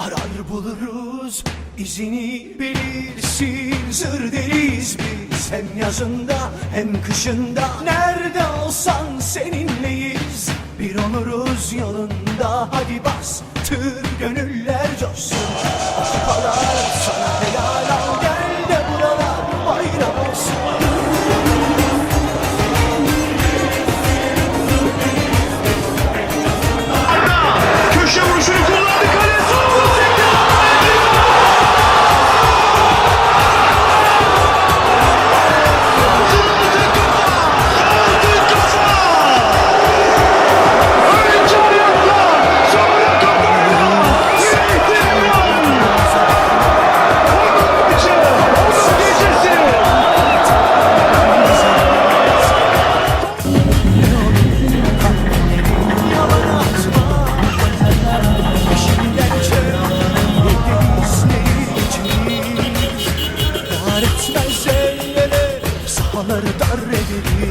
Arar buluruz izini bilirsin. Zır deriz biz hem yazında hem kışında. Nerede olsan seninleyiz. Bir oluruz yolunda. Hadi bas tır gönüller coşsun içiniz Dar etmez ellere Sahaları dar ederiz